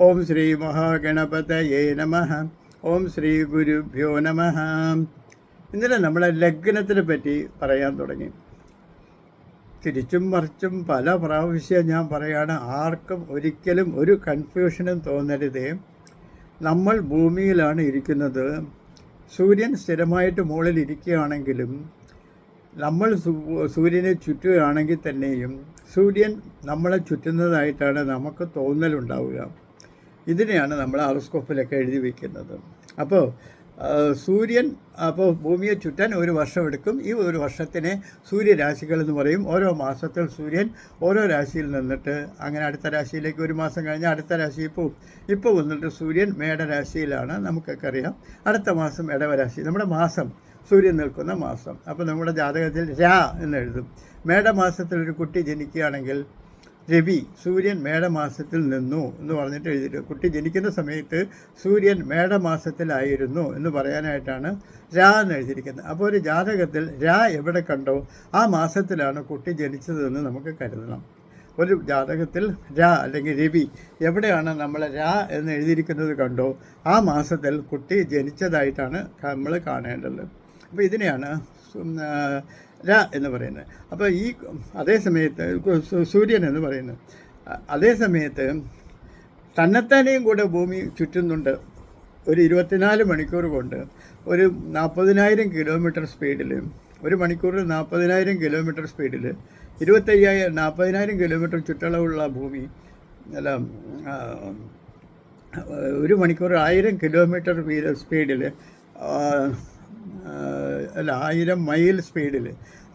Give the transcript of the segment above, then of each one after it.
ഓം ശ്രീ മഹാഗണപതയേ നമ. ഓം ശ്രീ ഗുരുഭ്യോ നമ. ഇന്നലെ നമ്മളെ ലഗ്നത്തിനെ പറ്റി പറയാൻ തുടങ്ങി. തിരിച്ചും മറിച്ചും പല പ്രാവശ്യം ഞാൻ പറയാണ് ആർക്കും ഒരിക്കലും ഒരു കൺഫ്യൂഷനും തോന്നരുത്. നമ്മൾ ഭൂമിയിലാണ് ഇരിക്കുന്നത്. സൂര്യൻ സ്ഥിരമായിട്ട് മുകളിൽ ഇരിക്കുകയാണെങ്കിലും നമ്മൾ സൂര്യനെ ചുറ്റുകയാണെങ്കിൽ തന്നെയും സൂര്യൻ നമ്മളെ ചുറ്റുന്നതായിട്ടാണ് നമുക്ക് തോന്നലുണ്ടാവുക. ഇതിനെയാണ് നമ്മൾ ആറോസ്കോപ്പിലൊക്കെ എഴുതി വയ്ക്കുന്നത് അപ്പോൾ സൂര്യൻ അപ്പോൾ ഭൂമിയെ ചുറ്റാൻ ഒരു വർഷം എടുക്കും. ഈ ഒരു വർഷത്തിനെ സൂര്യരാശികൾ എന്ന് പറയും. ഓരോ മാസത്തിൽ സൂര്യൻ ഓരോ രാശിയിൽ നിന്നിട്ട് അങ്ങനെ അടുത്ത രാശിയിലേക്ക് ഒരു മാസം കഴിഞ്ഞാൽ അടുത്ത രാശിയിൽ പോവും. ഇപ്പോൾ വന്നിട്ട് സൂര്യൻ മേടരാശിയിലാണ്. നമുക്കൊക്കെ അറിയാം. അടുത്ത മാസം ഇടവരാശി നമ്മുടെ മാസം സൂര്യൻ നിൽക്കുന്ന മാസം. അപ്പോൾ നമ്മുടെ ജാതകത്തിൽ രാ എന്ന് എഴുതും. മേടമാസത്തിൽ ഒരു കുട്ടി ജനിക്കുകയാണെങ്കിൽ രവി സൂര്യൻ മേടമാസത്തിൽ നിന്നു എന്ന് പറഞ്ഞിട്ട് എഴുതിയിട്ട് കുട്ടി ജനിക്കുന്ന സമയത്ത് സൂര്യൻ മേടമാസത്തിലായിരുന്നു എന്ന് പറയാനായിട്ടാണ് രാ എന്ന് എഴുതിയിരിക്കുന്നത്. അപ്പോൾ ഒരു ജാതകത്തിൽ രാ എവിടെ കണ്ടോ ആ മാസത്തിലാണ് കുട്ടി ജനിച്ചതെന്ന് നമുക്ക് കരുതണം. ഒരു ജാതകത്തിൽ രാ അല്ലെങ്കിൽ രവി എവിടെയാണ് നമ്മൾ രാ എന്ന് എഴുതിയിരിക്കുന്നത് കണ്ടോ ആ മാസത്തിൽ കുട്ടി ജനിച്ചതായിട്ടാണ് നമ്മൾ കാണേണ്ടത്. അപ്പോൾ ഇതിനെയാണ് ര എന്ന് പറയുന്നത്. അപ്പോൾ ഈ അതേ സമയത്ത് സൂര്യൻ എന്ന് പറയുന്നത്. അതേ സമയത്ത് തന്നെത്താനെയും കൂടെ ഭൂമി ചുറ്റുന്നുണ്ട്. ഒരു ഇരുപത്തിനാല് മണിക്കൂർ കൊണ്ട് ഒരു നാൽപ്പതിനായിരം കിലോമീറ്റർ സ്പീഡിൽ ഒരു മണിക്കൂറിൽ നാൽപ്പതിനായിരം കിലോമീറ്റർ സ്പീഡിൽ ഇരുപത്തയ്യായിരം നാൽപ്പതിനായിരം കിലോമീറ്റർ ചുറ്റളവുള്ള ഭൂമി അല്ല ഒരു മണിക്കൂർ ആയിരം കിലോമീറ്റർ സ്പീഡിൽ അല്ല ആയിരം മൈൽ സ്പീഡിൽ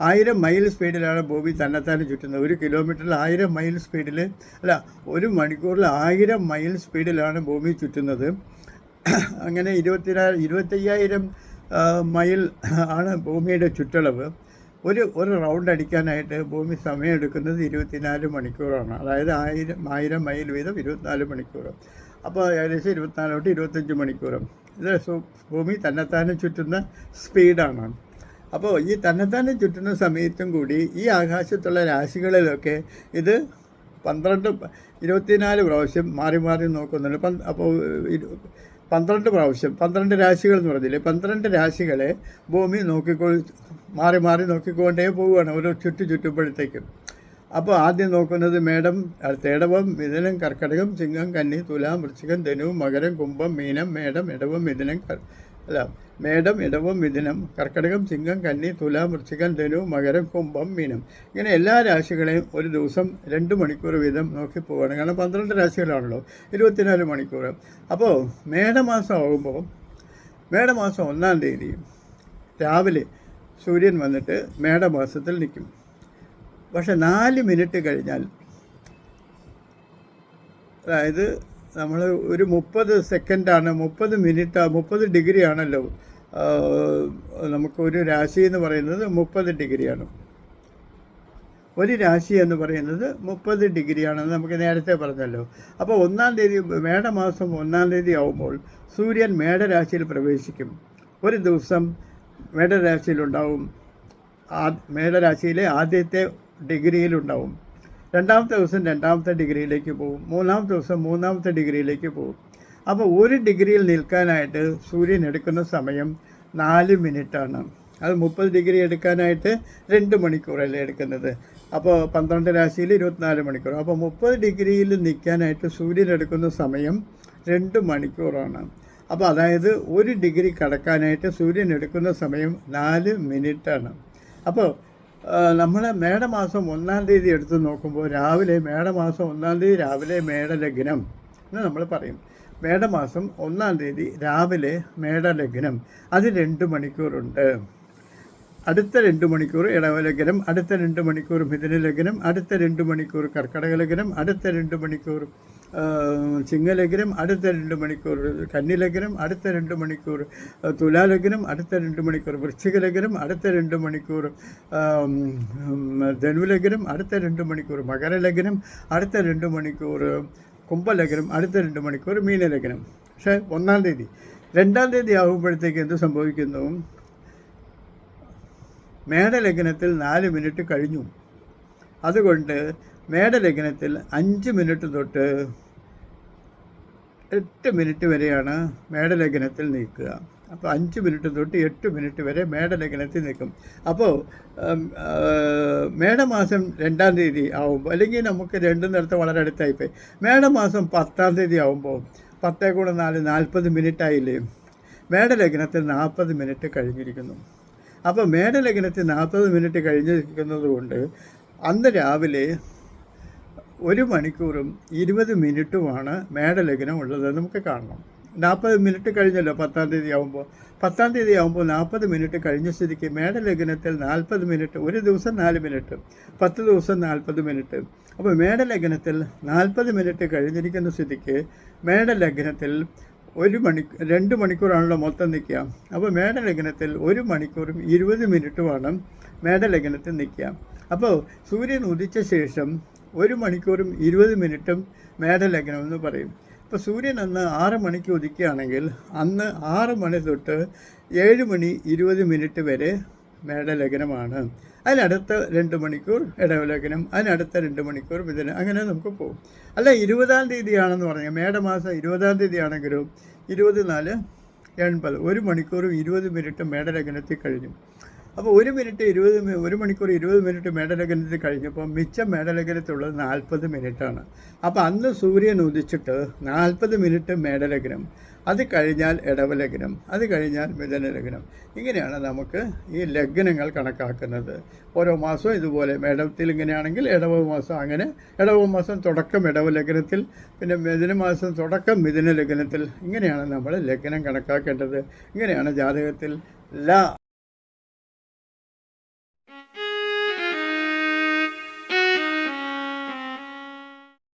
ആയിരം മൈൽ സ്പീഡിലാണ് ഭൂമി തന്നെത്താനെ ചുറ്റുന്നത്. ഒരു കിലോമീറ്ററിൽ ആയിരം മൈൽ സ്പീഡിൽ അല്ല ഒരു മണിക്കൂറിൽ ആയിരം മൈൽ സ്പീഡിലാണ് ഭൂമി ചുറ്റുന്നത്. അങ്ങനെ ഇരുപത്തിനായിരം ഇരുപത്തയ്യായിരം മൈൽ ആണ് ഭൂമിയുടെ ചുറ്റളവ്. ഒരു ഒരു റൗണ്ട് അടിക്കാനായിട്ട് ഭൂമി സമയം എടുക്കുന്നത് ഇരുപത്തിനാല് മണിക്കൂറാണ്. അതായത് ആയിരം ആയിരം മൈൽ വീതം ഇരുപത്തിനാല് മണിക്കൂർ അപ്പോൾ ഏകദേശം ഇരുപത്തിനാല് തൊട്ട് ഇരുപത്തഞ്ച് മണിക്കൂറും. ഇത് ഭൂമി തന്നെത്താനെ ചുറ്റുന്ന സ്പീഡാണ്. അപ്പോൾ ഈ തന്നെത്താനെ ചുറ്റുന്ന സമയത്തും കൂടി ഈ ആകാശത്തുള്ള രാശികളിലൊക്കെ ഇത് പന്ത്രണ്ട് ഇരുപത്തിനാല് പ്രാവശ്യം മാറി മാറി നോക്കുന്നുണ്ട്. പന്ത് അപ്പോൾ പന്ത്രണ്ട് പ്രാവശ്യം പന്ത്രണ്ട് രാശികൾ എന്ന് പറഞ്ഞില്ലേ? പന്ത്രണ്ട് രാശികളെ ഭൂമി നോക്കിക്കൊ മാറി മാറി നോക്കിക്കൊണ്ടേ പോവുകയാണ്. ഓരോ ചുറ്റു ചുറ്റുമ്പോഴത്തേക്കും. അപ്പോൾ ആദ്യം നോക്കുന്നത് മേടം അടുത്ത ഇടവം മിഥുനം കർക്കടകം ചിങ്ങം കന്നി തുലാം വൃശ്ചികം ധനു മകരം കുംഭം മീനം മേടം ഇടവം മിഥുനം അല്ല മേടം ഇടവം മിഥുനം കർക്കടകം ചിങ്ങം കന്നി തുലാം വൃശ്ചികം ധനു മകരം കുംഭം മീനം. ഇങ്ങനെ എല്ലാ രാശികളെയും ഒരു ദിവസം രണ്ട് മണിക്കൂർ വീതം നോക്കി പോവുകയാണ്. കാരണം പന്ത്രണ്ട് രാശികളാണല്ലോ. ഇരുപത്തിനാല് മണിക്കൂർ. അപ്പോൾ മേടമാസം ആകുമ്പോൾ മേടമാസം ഒന്നാം തീയതി രാവിലെ സൂര്യൻ വന്നിട്ട് മേടമാസത്തിൽ നിൽക്കും. പക്ഷെ നാല് മിനിറ്റ് കഴിഞ്ഞാൽ അതായത് നമ്മൾ ഒരു മുപ്പത് സെക്കൻഡാണ് മുപ്പത് മിനിറ്റ് മുപ്പത് ഡിഗ്രി ആണല്ലോ ആ, നമുക്കൊരു രാശി എന്ന് പറയുന്നത് മുപ്പത് ഡിഗ്രിയാണ്. ഒരു രാശി എന്ന് പറയുന്നത് മുപ്പത് ഡിഗ്രിയാണെന്ന് നമുക്ക് നേരത്തെ പറഞ്ഞല്ലോ. അപ്പോൾ ഒന്നാം തീയതി മേടമാസം ഒന്നാം തീയതി ആവുമ്പോൾ സൂര്യൻ മേടരാശിയിൽ പ്രവേശിക്കും. ഒരു ദിവസം മേടരാശിയിലുണ്ടാവും. ആ മേടരാശിയിലെ ആദ്യത്തെ ഡിഗ്രിയിലുണ്ടാവും. രണ്ടാമത്തെ ദിവസം രണ്ടാമത്തെ ഡിഗ്രിയിലേക്ക് പോകും. മൂന്നാമത്തെ ദിവസം മൂന്നാമത്തെ ഡിഗ്രിയിലേക്ക് പോകും. അപ്പോൾ ഒരു ഡിഗ്രിയിൽ നിൽക്കാനായിട്ട് സൂര്യൻ എടുക്കുന്ന സമയം നാല് മിനിറ്റാണ്. അത് മുപ്പത് ഡിഗ്രി എടുക്കാനായിട്ട് രണ്ട് മണിക്കൂറല്ലേ എടുക്കുന്നത്. അപ്പോൾ പന്ത്രണ്ട് രാശിയിൽ ഇരുപത്തിനാല് മണിക്കൂർ. അപ്പോൾ മുപ്പത് ഡിഗ്രിയിൽ നിൽക്കാനായിട്ട് സൂര്യൻ എടുക്കുന്ന സമയം രണ്ട് മണിക്കൂറാണ്. അപ്പോൾ അതായത് ഒരു ഡിഗ്രി കടക്കാനായിട്ട് സൂര്യൻ എടുക്കുന്ന സമയം നാല് മിനിറ്റാണ്. അപ്പോൾ നമ്മൾ മേടമാസം ഒന്നാം തീയതി എടുത്ത് നോക്കുമ്പോൾ രാവിലെ മേടമാസം ഒന്നാം തീയതി രാവിലെ മേടലഗ്നം എന്ന് നമ്മൾ പറയും. മേടമാസം ഒന്നാം തീയതി രാവിലെ മേടലഗ്നം. അത് രണ്ട് മണിക്കൂറുണ്ട്. അടുത്ത രണ്ട് മണിക്കൂർ ഇടവലഗ്നം അടുത്ത രണ്ട് മണിക്കൂർ മിഥുന ലഗ്നം അടുത്ത രണ്ട് മണിക്കൂർ കർക്കടക ലഗ്നം അടുത്ത രണ്ട് മണിക്കൂർ ചിങ്ങലഗ്നം അടുത്ത രണ്ട് മണിക്കൂർ കന്നിലഗ്നം അടുത്ത രണ്ട് മണിക്കൂർ തുലാലഗ്നം അടുത്ത രണ്ട് മണിക്കൂർ വൃശ്ചികലഗ്നം അടുത്ത രണ്ട് മണിക്കൂർ ധനുലഗ്നം അടുത്ത രണ്ട് മണിക്കൂർ മകരലഗ്നം അടുത്ത രണ്ട് മണിക്കൂർ കുംഭലഗ്നം അടുത്ത രണ്ട് മണിക്കൂർ മീനലഗ്നം. പക്ഷേ ഒന്നാം തീയതി. രണ്ടാം തീയതി ആകുമ്പോഴത്തേക്ക് എന്ത് സംഭവിക്കുന്നു? മേടലഗ്നത്തിൽ നാല് മിനിറ്റ് കഴിഞ്ഞു. അതുകൊണ്ട് മേടലഗ്നത്തിൽ അഞ്ച് മിനിറ്റ് തൊട്ട് എട്ട് മിനിറ്റ് വരെയാണ് മേടലഗ്നത്തിൽ നിൽക്കുക അപ്പോൾ അഞ്ച് മിനിറ്റ് തൊട്ട് എട്ട് മിനിറ്റ് വരെ മേടലഗ്നത്തിൽ നിൽക്കും അപ്പോൾ മേടമാസം രണ്ടാം തീയതി ആവുമ്പോൾ അല്ലെങ്കിൽ നമുക്ക് രണ്ടും നേരത്തെ വളരെ അടുത്തായിപ്പോയി. മേടമാസം പത്താം തീയതി ആവുമ്പോൾ പത്തേ കൂടെ നാല് നാൽപ്പത് മിനിറ്റ് ആയില്ലേ മേടലഗ്നത്തിൽ നാൽപ്പത് മിനിറ്റ് കഴിഞ്ഞിരിക്കുന്നു. അപ്പോൾ മേടലഗ്നത്തിൽ നാൽപ്പത് മിനിറ്റ് കഴിഞ്ഞിരിക്കുന്നത് കൊണ്ട് അന്ന് രാവിലെ ഒരു മണിക്കൂറും ഇരുപത് മിനിറ്റുമാണ് മേടലഗ്നം ഉള്ളത്. നമുക്ക് കാണണം. നാൽപ്പത് മിനിറ്റ് കഴിഞ്ഞല്ലോ പത്താം തീയതി ആകുമ്പോൾ പത്താം തീയതി ആകുമ്പോൾ നാൽപ്പത് മിനിറ്റ് കഴിഞ്ഞ സ്ഥിതിക്ക് മേടലഗ്നത്തിൽ നാൽപ്പത് മിനിറ്റ് ഒരു ദിവസം നാല് മിനിറ്റ് പത്ത് ദിവസം നാൽപ്പത് മിനിറ്റ്. അപ്പോൾ മേടലഗ്നത്തിൽ നാൽപ്പത് മിനിറ്റ് കഴിഞ്ഞിരിക്കുന്ന സ്ഥിതിക്ക് മേടലഗ്നത്തിൽ ഒരു മണി രണ്ട് മണിക്കൂറാണല്ലോ മൊത്തം നിൽക്കുക. അപ്പോൾ മേടലഗ്നത്തിൽ ഒരു മണിക്കൂറും ഇരുപത് മിനിറ്റുമാണ് മേടലഗ്നത്തിൽ നിൽക്കുക. അപ്പോൾ സൂര്യൻ ഉദിച്ച ശേഷം ഒരു മണിക്കൂറും ഇരുപത് മിനിറ്റും മേടലഗ്നം എന്ന് പറയും. ഇപ്പോൾ സൂര്യൻ അന്ന് ആറ് മണിക്ക് ഉദിക്കുകയാണെങ്കിൽ അന്ന് ആറ് മണി തൊട്ട് ഏഴ് മണി ഇരുപത് മിനിറ്റ് വരെ മേടലഗ്നമാണ് അതിനടുത്ത രണ്ട് മണിക്കൂർ ഇടവലഗ്നം അതിനടുത്ത രണ്ട് മണിക്കൂർ ഇതിന് അങ്ങനെ നമുക്ക് പോകും അല്ല ഇരുപതാം തീയതിയാണെന്ന് പറഞ്ഞാൽ മേടമാസം ഇരുപതാം തീയതി ആണെങ്കിലും ഇരുപത്തിനാല് എൺപത് ഒരു മണിക്കൂറും ഇരുപത് മിനിറ്റും മേടലഗ്നത്തിൽ കഴിഞ്ഞു. അപ്പോൾ ഒരു മിനിറ്റ് ഇരുപത് ഒരു മണിക്കൂർ ഇരുപത് മിനിറ്റ് മേടലഗ്നത്തിൽ കഴിഞ്ഞപ്പോൾ മിച്ചം മേടലഗ്നത്തുള്ളത് നാൽപ്പത് മിനിറ്റാണ്. അപ്പോൾ അന്ന് സൂര്യൻ ഉദിച്ചിട്ട് നാൽപ്പത് മിനിറ്റ് മേടലഗ്നം അത് കഴിഞ്ഞാൽ ഇടവലഗ്നം അത് കഴിഞ്ഞാൽ മിഥുനലഗ്നം ഇങ്ങനെയാണ് നമുക്ക് ഈ ലഗ്നങ്ങൾ കണക്കാക്കുന്നത്. ഓരോ മാസവും ഇതുപോലെ മേടത്തിൽ ഇങ്ങനെയാണെങ്കിൽ ഇടവ മാസം അങ്ങനെ ഇടവ മാസം തുടക്കം ഇടവ ലഗ്നത്തിൽ പിന്നെ മിഥുന മാസം തുടക്കം മിഥുന ലഗ്നത്തിൽ ഇങ്ങനെയാണ് നമ്മൾ ലഗ്നം കണക്കാക്കേണ്ടത്. ഇങ്ങനെയാണ് ജാതകത്തിൽ ല